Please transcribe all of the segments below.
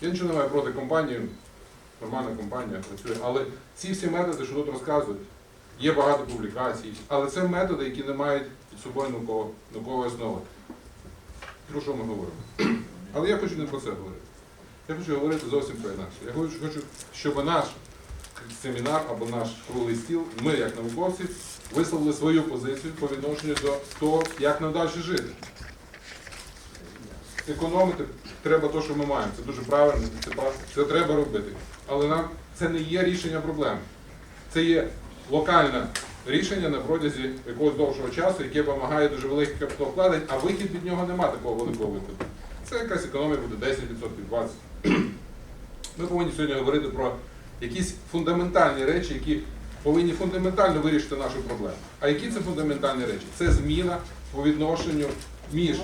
Я нічого не маю проти компанії, нормальна компанія працює, але ці всі методи, що тут розказують, є багато публікацій, але це методи, які не мають під собою науково- наукової основи. Про що ми говоримо? Але я хочу не про це говорити. Я хочу говорити зовсім про інакше. Я хочу, хочу, щоб наш семінар або наш круглий стіл, ми, як науковці, висловили свою позицію по відношенню до того, як нам далі жити. Економити треба те, що ми маємо. Це дуже правильно, це, це треба робити. Але нам це не є рішення проблем. Це є локальне рішення на протязі якогось довшого часу, яке вимагає дуже великих капіталовкладень, а вихід від нього немає такого великого виходу. Це якась економія буде 10%, 20%. Ми повинні сьогодні говорити про якісь фундаментальні речі, які повинні фундаментально вирішити нашу проблему. А які це фундаментальні речі? Це зміна по відношенню між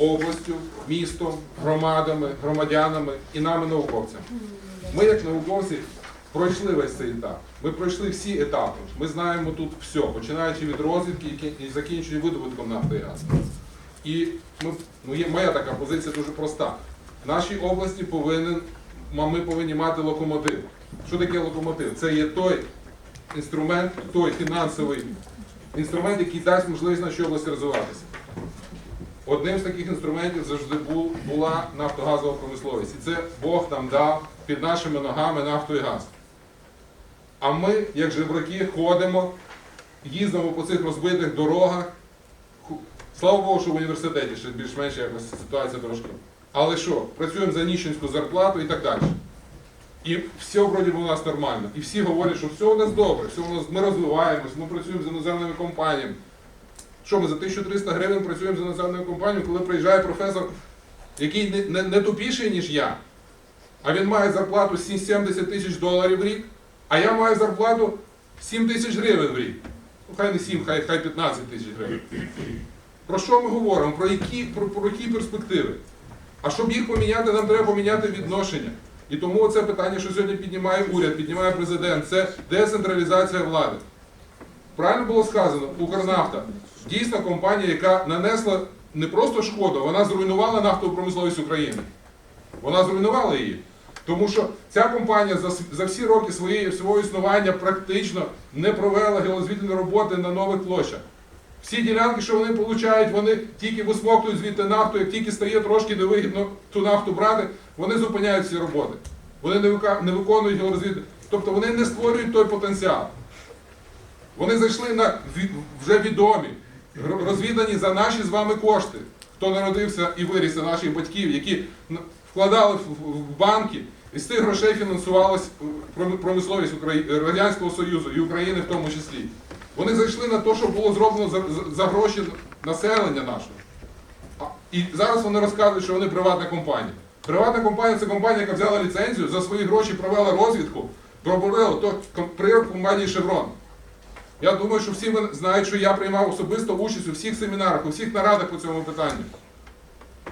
областю, містом, громадами, громадянами і нами науковцями. Ми, як науковці, пройшли весь цей етап. Ми пройшли всі етапи. Ми знаємо тут все, починаючи від розвідки і кі- закінчуючи видобутком нафти і газу. І ми, ну, є, моя така позиція дуже проста. В нашій області повинен, ми повинні мати локомотив. Що таке локомотив? Це є той інструмент, той фінансовий інструмент, який дасть можливість нашій області розвиватися. Одним з таких інструментів завжди бу- була нафтогазова промисловість. І це Бог нам дав під нашими ногами нафту і газ. А ми, як жебраки, ходимо, їздимо по цих розбитих дорогах. Слава Богу, що в університеті ще більш-менш якась ситуація трошки. Але що, працюємо за ніщенську зарплату і так далі. І все вроді у нас нормально. І всі говорять, що все у нас добре, все у нас, ми розвиваємось, ми працюємо з іноземними компаніями. Що ми за 1300 гривень працюємо з іноземною компанією, коли приїжджає професор, який не, не, не тупіший, ніж я, а він має зарплату 70 тисяч доларів в рік, а я маю зарплату 7 тисяч гривень в рік. Ну, хай не 7, хай, хай 15 тисяч гривень. Про що ми говоримо? Про які, про, про які перспективи? А щоб їх поміняти, нам треба поміняти відношення. І тому це питання, що сьогодні піднімає уряд, піднімає президент, це децентралізація влади. Правильно було сказано, Укрнафта дійсно компанія, яка нанесла не просто шкоду, вона зруйнувала нафтову промисловість України. Вона зруйнувала її. Тому що ця компанія за, за всі роки своєї, свого існування практично не провела георозвідувальні роботи на нових площах. Всі ділянки, що вони получають, вони тільки висмоктують звідти нафту, як тільки стає трошки невигідно ту нафту брати, вони зупиняють всі роботи. Вони не, виконують георозвідувальні. Тобто вони не створюють той потенціал. Вони зайшли на вже відомі, розвідані за наші з вами кошти, хто народився і виріс у наших батьків, які вкладали в- банки, і з тих грошей фінансувалась е, промисловість Радянського Союзу і України в тому числі. Вони зайшли на те, що було зроблено за, за- за гроші населення нашого. І зараз вони розказують, що вони приватна компанія. Приватна компанія це компанія, яка взяла ліцензію, за свої гроші провела розвідку, пробурила то компанії Шеврон. Я думаю, що всі знають, що я приймав особисто участь у всіх семінарах, у всіх нарадах по цьому питанню.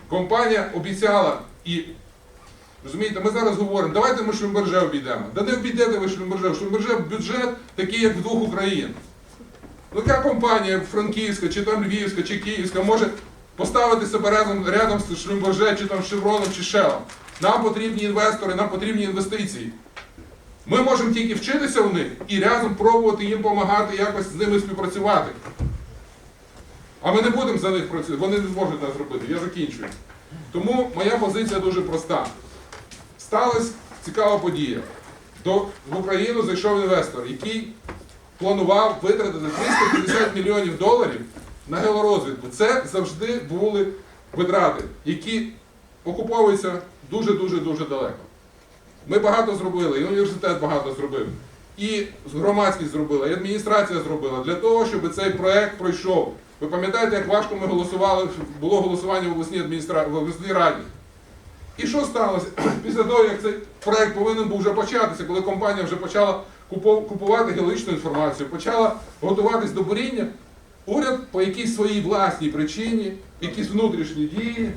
Компанія обіцяла і. Розумієте, ми зараз говоримо, давайте ми Шлюмберже обійдемо. Да не обійдете ви Шлюмберже. Шлюмберже бюджет такий, як в двох Україн. Ну яка компанія Франківська, чи там Львівська, чи Київська може поставити себе разом, рядом з Шлюмберже, чи там Шевроном, чи Шелом? Нам потрібні інвестори, нам потрібні інвестиції. Ми можемо тільки вчитися у них і разом пробувати їм допомагати, якось з ними співпрацювати. А ми не будемо за них працювати, вони не зможуть нас зробити. Я закінчую. Тому моя позиція дуже проста. Сталася цікава подія. До, в Україну зайшов інвестор, який планував витратити 350 мільйонів доларів на георозвідку. Це завжди були витрати, які окуповуються дуже-дуже дуже далеко. Ми багато зробили, і університет багато зробив, і громадськість зробила, і адміністрація зробила для того, щоб цей проект пройшов. Ви пам'ятаєте, як важко ми голосували, було голосування в обласній адміністра... в обласній раді. І що сталося? Після того, як цей проект повинен був вже початися, коли компанія вже почала купувати геологічну інформацію, почала готуватись до буріння, уряд по якійсь своїй власній причині, якісь внутрішні дії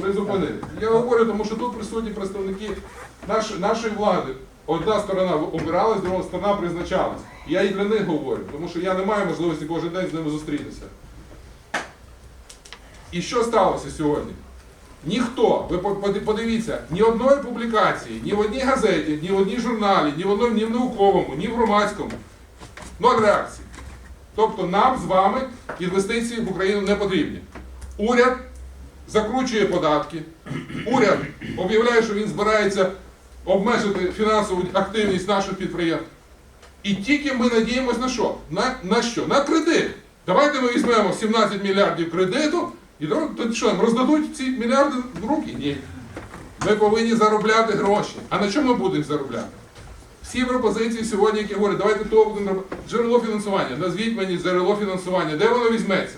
призупинив. Я говорю, тому що тут присутні представники наш, нашої влади. Одна сторона обиралась, друга сторона призначалась. Я і для них говорю, тому що я не маю можливості кожен день з ними зустрітися. І що сталося сьогодні? Ніхто, ви подивіться, ні одної публікації, ні в одній газеті, ні в одній журналі, ні в одному, ні в науковому, ні в громадському. Ноль реакції. Тобто нам з вами інвестиції в Україну не потрібні. Уряд закручує податки, уряд об'являє, що він збирається обмежити фінансову активність наших підприємств. І тільки ми надіємося на що? На, на що? На кредит. Давайте ми візьмемо 17 мільярдів кредиту і то, що, роздадуть ці мільярди в руки? Ні. Ми повинні заробляти гроші. А на чому ми будемо заробляти? Всі пропозиції сьогодні, які говорять, давайте то будемо. Джерело фінансування. Назвіть мені джерело фінансування. Де воно візьметься?